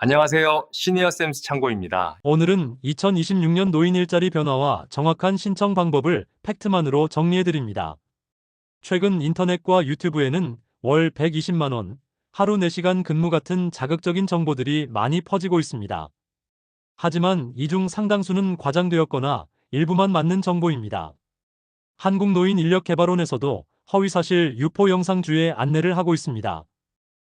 안녕하세요. 시니어 쌤스 창고입니다. 오늘은 2026년 노인 일자리 변화와 정확한 신청 방법을 팩트만으로 정리해드립니다. 최근 인터넷과 유튜브에는 월 120만원, 하루 4시간 근무 같은 자극적인 정보들이 많이 퍼지고 있습니다. 하지만 이 중 상당수는 과장되었거나 일부만 맞는 정보입니다. 한국노인인력개발원에서도 허위사실 유포 영상주의 안내를 하고 있습니다.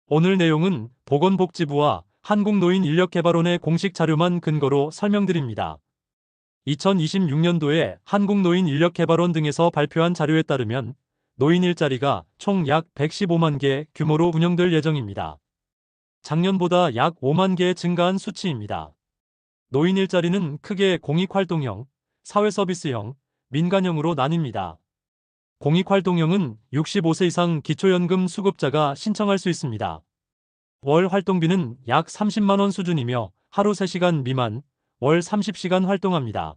오늘 내용은 보건복지부와 한국노인인력개발원의 공식 자료만 근거로 설명드립니다. 2026년도에 한국노인인력개발원 등에서 발표한 자료에 따르면 노인 일자리가 총 약 115만 개 규모로 운영될 예정입니다. 작년보다 약 5만 개 증가한 수치입니다. 노인 일자리는 크게 공익활동형, 사회서비스형, 민간형으로 나뉩니다. 공익활동형은 65세 이상 기초연금 수급자가 신청할 수 있습니다. 월 활동비는 약 30만원 수준이며 하루 3시간 미만, 월 30시간 활동합니다.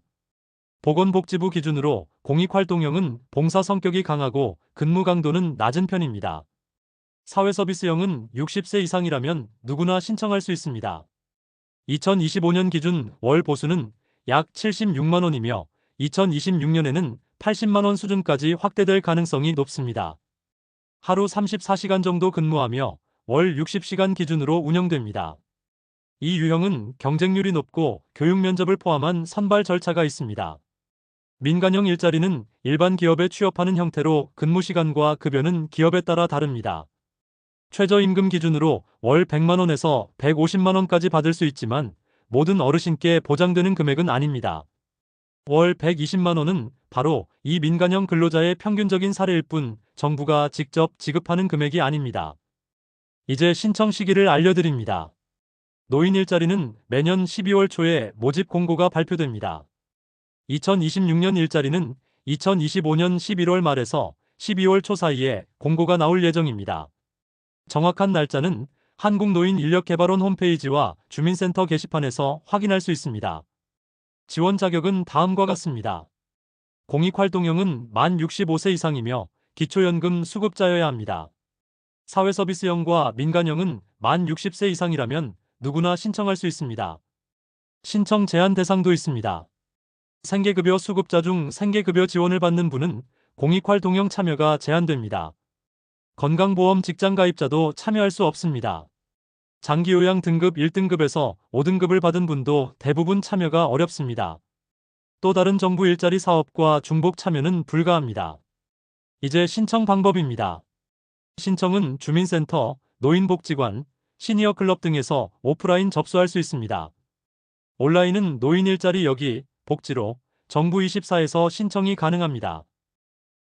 보건복지부 기준으로 공익활동형은 봉사 성격이 강하고 근무 강도는 낮은 편입니다. 사회서비스형은 60세 이상이라면 누구나 신청할 수 있습니다. 2025년 기준 월 보수는 약 76만원이며 2026년에는 80만원 수준까지 확대될 가능성이 높습니다. 하루 34시간 정도 근무하며 월 60시간 기준으로 운영됩니다. 이 유형은 경쟁률이 높고 교육 면접을 포함한 선발 절차가 있습니다. 민간형 일자리는 일반 기업에 취업하는 형태로 근무 시간과 급여는 기업에 따라 다릅니다. 최저임금 기준으로 월 100만원에서 150만원까지 받을 수 있지만 모든 어르신께 보장되는 금액은 아닙니다. 월 120만원은 바로 이 민간형 근로자의 평균적인 사례일 뿐 정부가 직접 지급하는 금액이 아닙니다. 이제 신청 시기를 알려드립니다. 노인 일자리는 매년 12월 초에 모집 공고가 발표됩니다. 2026년 일자리는 2025년 11월 말에서 12월 초 사이에 공고가 나올 예정입니다. 정확한 날짜는 한국노인인력개발원 홈페이지와 주민센터 게시판에서 확인할 수 있습니다. 지원 자격은 다음과 같습니다. 공익활동형은 만 65세 이상이며 기초연금 수급자여야 합니다. 사회서비스형과 민간형은 만 60세 이상이라면 누구나 신청할 수 있습니다. 신청 제한 대상도 있습니다. 생계급여 수급자 중 생계급여 지원을 받는 분은 공익활동형 참여가 제한됩니다. 건강보험 직장가입자도 참여할 수 없습니다. 장기요양 등급 1등급에서 5등급을 받은 분도 대부분 참여가 어렵습니다. 또 다른 정부 일자리 사업과 중복 참여는 불가합니다. 이제 신청 방법입니다. 신청은 주민센터, 노인복지관, 시니어 클럽 등에서 오프라인 접수할 수 있습니다. 온라인은 노인 일자리 여기, 복지로, 정부 24에서 신청이 가능합니다.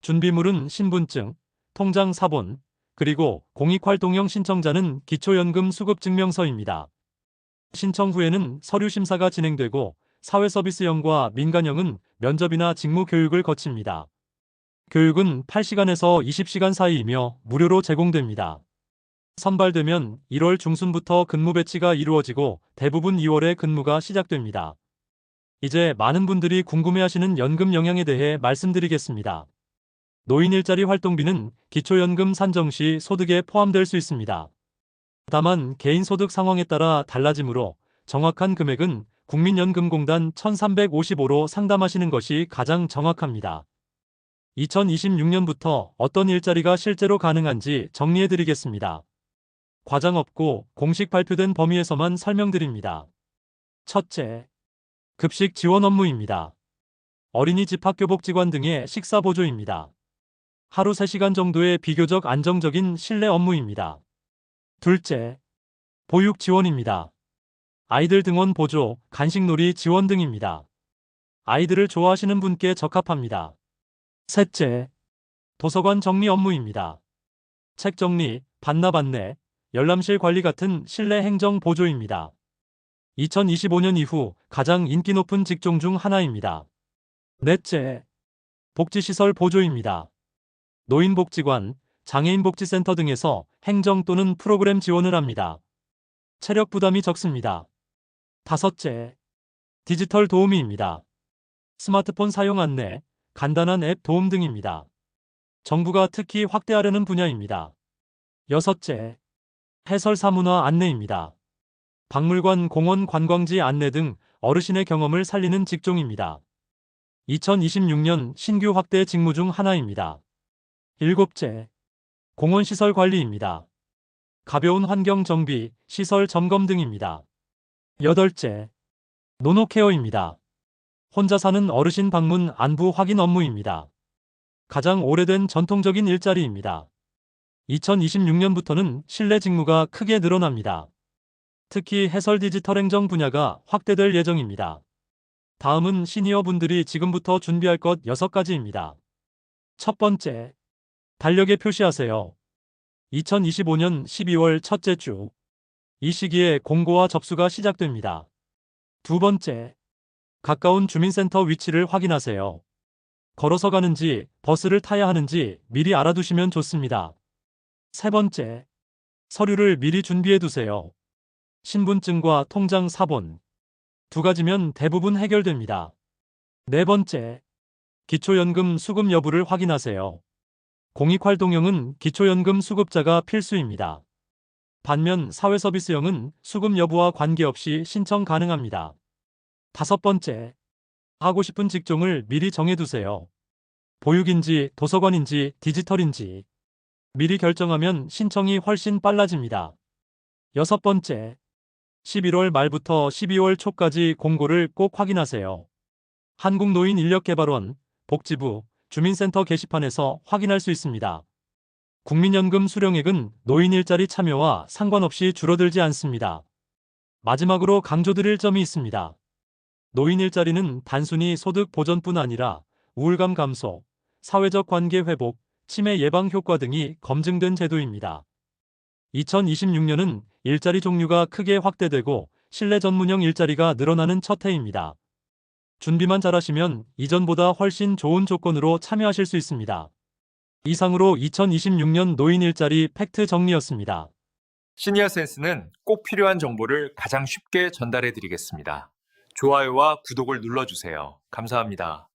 준비물은 신분증, 통장 사본, 그리고 공익활동형 신청자는 기초연금 수급증명서입니다. 신청 후에는 서류 심사가 진행되고 사회서비스형과 민간형은 면접이나 직무 교육을 거칩니다. 교육은 8시간에서 20시간 사이이며 무료로 제공됩니다. 선발되면 1월 중순부터 근무 배치가 이루어지고 대부분 2월에 근무가 시작됩니다. 이제 많은 분들이 궁금해하시는 연금 영향에 대해 말씀드리겠습니다. 노인 일자리 활동비는 기초연금 산정 시 소득에 포함될 수 있습니다. 다만 개인 소득 상황에 따라 달라지므로 정확한 금액은 국민연금공단 1355로 상담하시는 것이 가장 정확합니다. 2026년부터 어떤 일자리가 실제로 가능한지 정리해드리겠습니다. 과장 없고 공식 발표된 범위에서만 설명드립니다. 첫째, 급식 지원 업무입니다. 어린이집 학교복지관 등의 식사 보조입니다. 하루 3시간 정도의 비교적 안정적인 실내 업무입니다. 둘째, 보육 지원입니다. 아이들 등원 보조, 간식놀이 지원 등입니다. 아이들을 좋아하시는 분께 적합합니다. 셋째, 도서관 정리 업무입니다. 책 정리, 반납 안내, 열람실 관리 같은 실내 행정 보조입니다. 2025년 이후 가장 인기 높은 직종 중 하나입니다. 넷째, 복지시설 보조입니다. 노인복지관, 장애인복지센터 등에서 행정 또는 프로그램 지원을 합니다. 체력 부담이 적습니다. 다섯째, 디지털 도우미입니다. 스마트폰 사용 안내, 간단한 앱 도움 등입니다. 정부가 특히 확대하려는 분야입니다. 여섯째, 해설사 문화 안내입니다. 박물관, 공원, 관광지 안내 등 어르신의 경험을 살리는 직종입니다. 2026년 신규 확대 직무 중 하나입니다. 일곱째, 공원시설 관리입니다. 가벼운 환경 정비, 시설 점검 등입니다. 여덟째, 노노케어입니다. 혼자 사는 어르신 방문 안부 확인 업무입니다. 가장 오래된 전통적인 일자리입니다. 2026년부터는 실내 직무가 크게 늘어납니다. 특히 해설 디지털 행정 분야가 확대될 예정입니다. 다음은 시니어 분들이 지금부터 준비할 것 6가지입니다. 첫 번째, 달력에 표시하세요. 2025년 12월 첫째 주. 이 시기에 공고와 접수가 시작됩니다. 두 번째, 가까운 주민센터 위치를 확인하세요. 걸어서 가는지 버스를 타야 하는지 미리 알아두시면 좋습니다. 세 번째, 서류를 미리 준비해 두세요. 신분증과 통장 사본. 두 가지면 대부분 해결됩니다. 네 번째, 기초연금 수급 여부를 확인하세요. 공익활동형은 기초연금 수급자가 필수입니다. 반면 사회서비스형은 수급 여부와 관계없이 신청 가능합니다. 다섯 번째, 하고 싶은 직종을 미리 정해두세요. 보육인지 도서관인지 디지털인지 미리 결정하면 신청이 훨씬 빨라집니다. 여섯 번째, 11월 말부터 12월 초까지 공고를 꼭 확인하세요. 한국노인인력개발원, 복지부, 주민센터 게시판에서 확인할 수 있습니다. 국민연금 수령액은 노인 일자리 참여와 상관없이 줄어들지 않습니다. 마지막으로 강조드릴 점이 있습니다. 노인 일자리는 단순히 소득 보전뿐 아니라 우울감 감소, 사회적 관계 회복, 치매 예방 효과 등이 검증된 제도입니다. 2026년은 일자리 종류가 크게 확대되고 실내 전문형 일자리가 늘어나는 첫 해입니다. 준비만 잘하시면 이전보다 훨씬 좋은 조건으로 참여하실 수 있습니다. 이상으로 2026년 노인 일자리 팩트 정리였습니다. 시니어 센스는 꼭 필요한 정보를 가장 쉽게 전달해 드리겠습니다. 좋아요와 구독을 눌러주세요. 감사합니다.